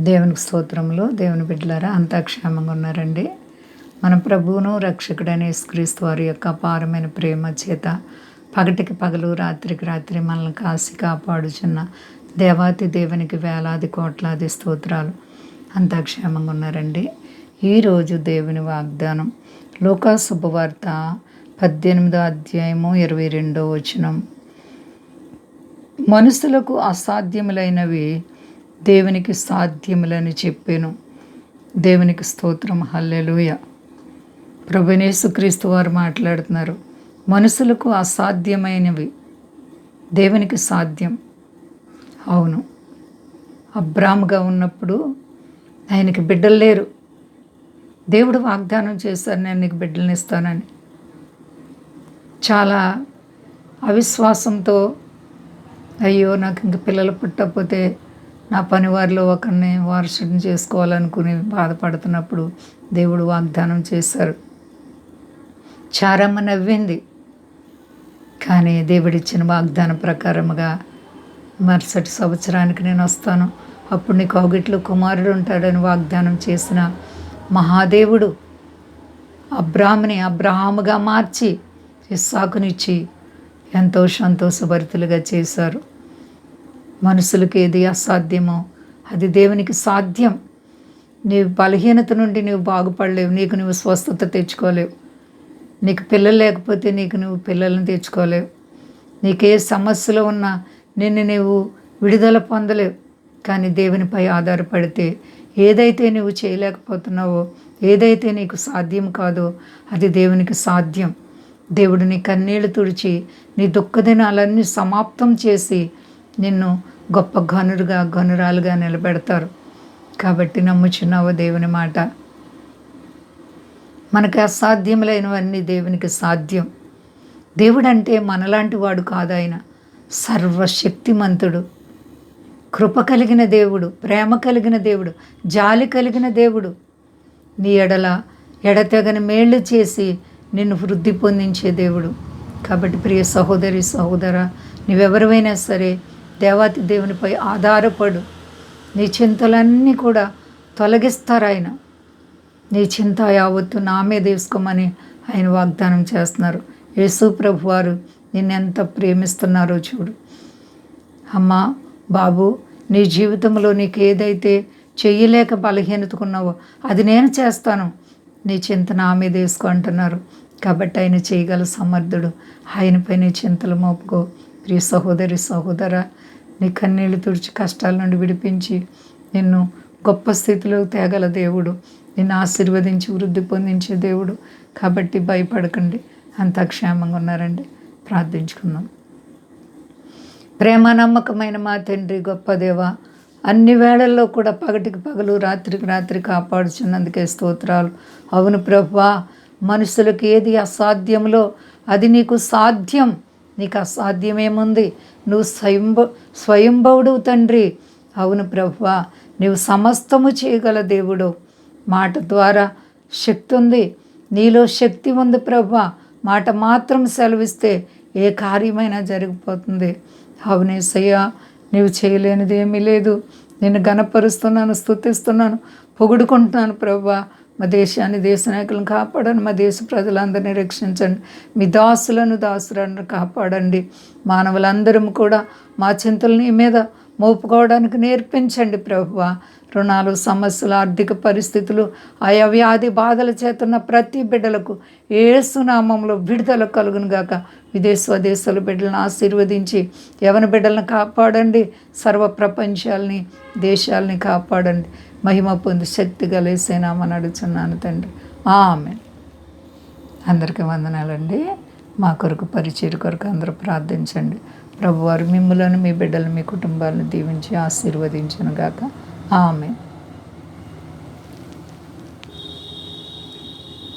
దేవునికి స్తోత్రంలో దేవుని బిడ్డలారా అంతా క్షేమంగా ఉన్నారండి. మన ప్రభువును రక్షకుడైన యేసుక్రీస్తు వారి యొక్క అపారమైన ప్రేమ చేత పగటికి పగలు రాత్రికి రాత్రి మనల్ని కాసి కాపాడుచున్న దేవాతి దేవునికి వేలాది కోట్లాది స్తోత్రాలు. అంతా క్షేమంగా ఉన్నారండి. ఈరోజు దేవుని వాగ్దానం లోకా శుభవార్త పద్దెనిమిదో అధ్యాయము ఇరవై రెండో వచనం. మనుషులకు అసాధ్యములైనవి దేవునికి సాధ్యములని చెప్పాను. దేవునికి స్తోత్రం. హల్లెలూయ. ప్రభునేసుక్రీస్తు వారు మాట్లాడుతున్నారు. మనుషులకు అసాధ్యమైనవి దేవునికి సాధ్యం. అవును. అబ్రామ్గా ఉన్నప్పుడు ఆయనకి బిడ్డలు లేరు. దేవుడు వాగ్దానం చేశారు నేను నీకు బిడ్డలను ఇస్తానని. చాలా అవిశ్వాసంతో అయ్యో నాకు ఇంక పిల్లలు పుట్టకపోతే నా పని వారిలో ఒకరిని వారసుడిని చేసుకోవాలనుకుని బాధపడుతున్నప్పుడు దేవుడు వాగ్దానం చేశారు. చారమ్మ నవ్వింది. కానీ దేవుడిచ్చిన వాగ్దానం ప్రకారముగా మరుసటి సంవత్సరానికి నేను వస్తాను. అప్పుడు నీ కోగిట్లో కుమారుడు ఉంటాడని వాగ్దానం చేసిన మహాదేవుడు అబ్రాహ్మని అబ్రహాముగా మార్చి ఇస్సాకునిచ్చి ఎంతో సంతోషభరితులుగా చేశారు. మనుషులకు ఏది అసాధ్యమో అది దేవునికి సాధ్యం. నీ బలహీనత నుండి నువ్వు బాగుపడలేవు నీకు నువ్వు స్వస్థత తెచ్చుకోలేవు. నీకు పిల్లలు లేకపోతే నీకు నువ్వు పిల్లల్ని తెచ్చుకోలేవు. నీకే సమస్యలు ఉన్నా నిన్ను నువ్వు విడుదల పొందలేవు. కానీ దేవునిపై ఆధారపడితే ఏదైతే నువ్వు చేయలేకపోతున్నావో ఏదైతే నీకు సాధ్యం కాదో అది దేవునికి సాధ్యం. దేవుడు నీ కన్నీళ్ళు తుడిచి నీ దుఃఖదినాలన్నీ సమాప్తం చేసి నిన్ను గొప్ప గనురుగా గనురాలుగా నిలబెడతారు. కాబట్టి నమ్ముచున్నావు దేవుని మాట. మనకి అసాధ్యములైనవన్నీ దేవునికి సాధ్యం. దేవుడు అంటే మనలాంటి వాడు కాదాయన సర్వశక్తిమంతుడు. కృప కలిగిన దేవుడు ప్రేమ కలిగిన దేవుడు జాలి కలిగిన దేవుడు. నీ ఎడల ఎడతెగని మేళ్ళు చేసి నిన్ను వృద్ధి పొందించే దేవుడు. కాబట్టి ప్రియ సహోదరి సహోదర నువ్వెవరివైనా సరే దేవాతి దేవునిపై ఆధారపడు. నీ చింతలన్నీ కూడా తొలగిస్తారు ఆయన. నీ చింత యావత్తు నా మీద వేసుకోమని ఆయన వాగ్దానం చేస్తున్నారు. యేసు ప్రభు వారు నిన్నెంత ప్రేమిస్తున్నారో చూడు. అమ్మా బాబు నీ జీవితంలో నీకు ఏదైతే చెయ్యలేక బలహీనతకున్నావో అది నేను చేస్తాను. నీ చింత నా మీద వేసుకో అంటున్నారు. కాబట్టి ఆయన చేయగల సమర్థుడు. ఆయనపై నీ చింతలు మోపుకో. ప్రియ సహోదరి సహోదర నీ కన్నీళ్ళు తుడిచి కష్టాల నుండి విడిపించి నిన్ను గొప్ప స్థితిలో తేగల దేవుడు. నిన్ను ఆశీర్వదించి వృద్ధి పొందించే దేవుడు. కాబట్టి భయపడకండి. అంతా క్షేమంగా ఉన్నారండి. ప్రార్థించుకుందాం. ప్రేమ నమ్మకమైన మా తండ్రి గొప్ప దేవ అన్ని వేళల్లో కూడా పగటికి పగలు రాత్రికి రాత్రి కాపాడుచున్నందుకే స్తోత్రాలు. అవును ప్రభా మనుషులకు ఏది అసాధ్యంలో అది నీకు సాధ్యం. నీకు అసాధ్యమేముంది? నువ్వు స్వయంభ స్వయంభవుడు తండ్రి. అవును ప్రభా నువ్వు సమస్తము చేయగల దేవుడు. మాట ద్వారా శక్తి ఉంది. నీలో శక్తి ఉంది ప్రభా మాట మాత్రం సెలవిస్తే ఏ కార్యమైనా జరిగిపోతుంది. అవునేసయ్యా నీవు చేయలేనిది ఏమీ లేదు. నేను గనపరుస్తున్నాను స్థుతిస్తున్నాను పొగుడుకుంటున్నాను ప్రభా మా దేశాన్ని దేశ నాయకులను కాపాడండి. మా దేశ ప్రజలందరినీ రక్షించండి. మీ దాసులను దాసులను కాపాడండి. మానవులందరం కూడా మా చింతలు నీ మీద మోపుకోవడానికి నేర్పించండి ప్రభువ. రుణాలు సమస్యలు ఆర్థిక పరిస్థితులు ఆయా వ్యాధి బాధల చేతున్న ప్రతి బిడ్డలకు ఏసునామంలో విడుదల కలుగును గాక. విదేశ స్వదేశాల బిడ్డలను ఆశీర్వదించి యవన బిడ్డలను కాపాడండి. సర్వ ప్రపంచాలని దేశాలని కాపాడండి. మహిమ పొంది శక్తి కలిసేనామని అడుగుతున్నాను తండ్రి. ఆమె అందరికీ వందనాలండి. మా కొరకు పరిచయ కొరకు అందరూ ప్రార్థించండి. ప్రభువారు మిమ్మలను మీ బిడ్డలు మీ కుటుంబాలను దీవించి ఆశీర్వదించను గాక ఆమె